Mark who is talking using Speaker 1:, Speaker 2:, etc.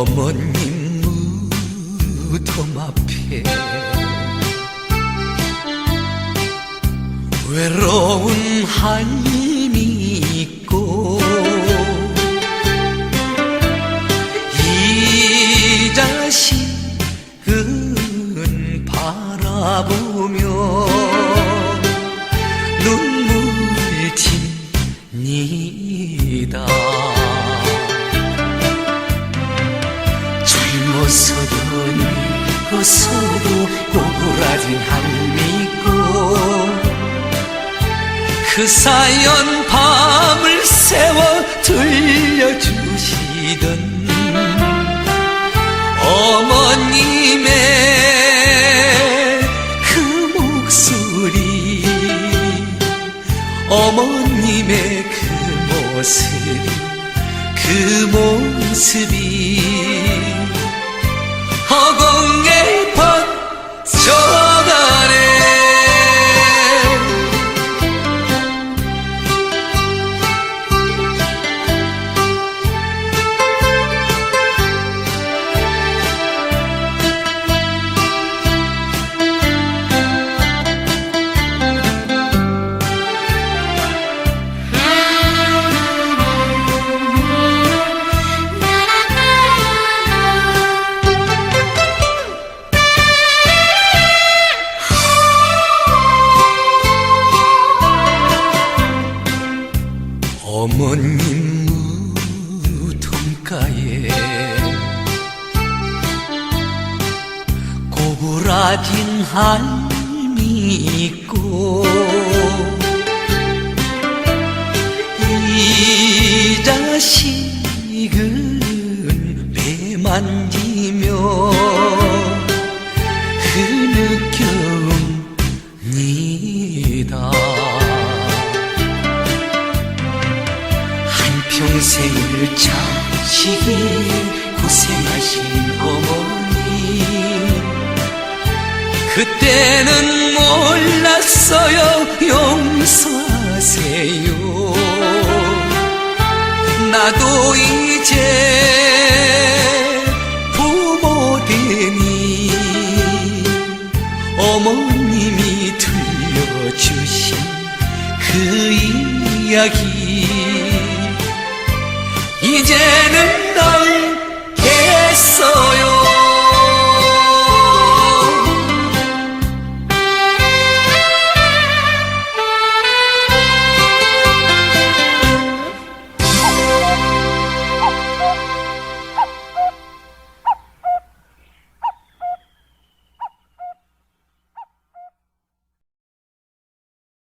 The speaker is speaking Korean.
Speaker 1: 어머님 무덤 앞에 외로운 할미 있고 이 자식은 바라보며 눈물 칩니다 젊어서도 늙어서도 고꾸라진 할미고 그 사연 밤을 새워 들려주시던 어머님의 그 목소리. 어머님의 그 모습 그 모습이 무덤가에 고구라진 할미 있고 이 자식은 배 만지며 흐느껴옵니다. 한평생을 자 식이 고생하신 어머니. 그때는 몰랐어요 용서하세요. 나도 이제 부모 되니 어머님이 들려주신 그 이야기 이제는 널 계속